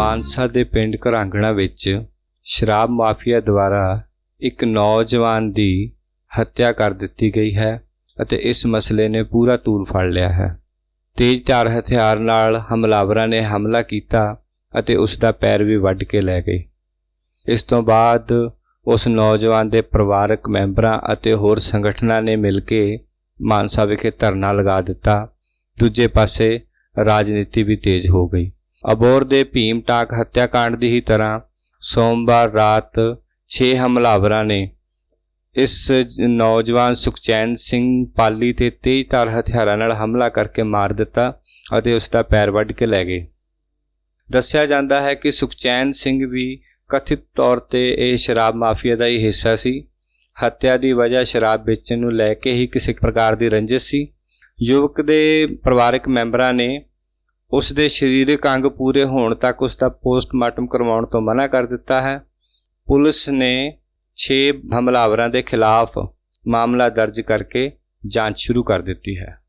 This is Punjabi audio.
ਮਾਨਸਾ ਦੇ ਪਿੰਡ ਘਰਾਂਗਣਾ ਵਿੱਚ ਸ਼ਰਾਬ ਮਾਫੀਆ ਦੁਆਰਾ ਇੱਕ ਨੌਜਵਾਨ ਦੀ ਹੱਤਿਆ ਕਰ ਦਿੱਤੀ ਗਈ ਹੈ ਅਤੇ ਇਸ ਮਸਲੇ ਨੇ ਪੂਰਾ ਤੂਲ ਫੜ ਲਿਆ ਹੈ। ਤੇਜ਼ ਧਾਰ ਹਥਿਆਰ ਨਾਲ ਹਮਲਾਵਰਾਂ ਨੇ ਹਮਲਾ ਕੀਤਾ ਅਤੇ ਉਸ ਦਾ ਪੈਰ ਵੀ ਵੱਢ ਕੇ ਲੈ ਗਏ। ਇਸ ਤੋਂ ਬਾਅਦ ਉਸ ਨੌਜਵਾਨ ਦੇ ਪਰਿਵਾਰਕ ਮੈਂਬਰਾਂ ਅਤੇ ਹੋਰ ਸੰਗਠਨਾਂ ਨੇ ਮਿਲ ਕੇ ਮਾਨਸਾ ਵਿਖੇ ਧਰਨਾ ਲਗਾ ਦਿੱਤਾ। ਦੂਜੇ ਪਾਸੇ ਰਾਜਨੀਤੀ ਵੀ ਤੇਜ਼ ਹੋ ਗਈ। ਅਬੋਰ ਦੇ ਭੀਮ ਟਾਕ ਹੱਤਿਆਕਾਂਡ ਦੀ ਹੀ ਤਰ੍ਹਾਂ ਸੋਮਵਾਰ ਰਾਤ 6 ਹਮਲਾਵਰਾਂ ਨੇ ਇਸ ਨੌਜਵਾਨ ਸੁਖਚੈਨ ਸਿੰਘ ਪਾਲੀ ਤੇ ਤੇਜ਼ਧਾਰ ਹਥਿਆਰਾਂ ਨਾਲ ਹਮਲਾ ਕਰਕੇ ਮਾਰ ਦਿੱਤਾ ਅਤੇ ਉਸ ਦਾ ਪੈਰ ਵੱਢ ਕੇ ਲੈ ਗਏ। ਦੱਸਿਆ ਜਾਂਦਾ ਹੈ ਕਿ ਸੁਖਚੈਨ ਸਿੰਘ ਵੀ ਕਥਿਤ ਤੌਰ ਤੇ ਇਹ ਸ਼ਰਾਬ ਮਾਫੀਆ ਦਾ ਹੀ ਹਿੱਸਾ ਸੀ। ਹੱਤਿਆ ਦੀ ਵਜ੍ਹਾ ਸ਼ਰਾਬ ਵੇਚਣ ਨੂੰ ਲੈ ਕੇ ਹੀ ਕਿਸੇ ਪ੍ਰਕਾਰ ਦੀ ਰੰਜਿਸ਼ ਸੀ। ਯੁਵਕ ਦੇ ਪਰਿਵਾਰਕ ਮੈਂਬਰਾਂ ਨੇ ਉਸ ਦੇ ਸਰੀਰਕ ਅੰਗ ਪੂਰੇ ਹੋਣ ਤੱਕ ਉਸ ਦਾ ਪੋਸਟਮਾਰਟਮ ਕਰਵਾਉਣ ਤੋਂ ਮਨਾ ਕਰ ਦਿੱਤਾ ਹੈ। ਪੁਲਿਸ ਨੇ 6 ਹਮਲਾਵਰਾਂ ਦੇ ਖਿਲਾਫ ਮਾਮਲਾ ਦਰਜ ਕਰਕੇ ਜਾਂਚ ਸ਼ੁਰੂ ਕਰ ਦਿੱਤੀ ਹੈ।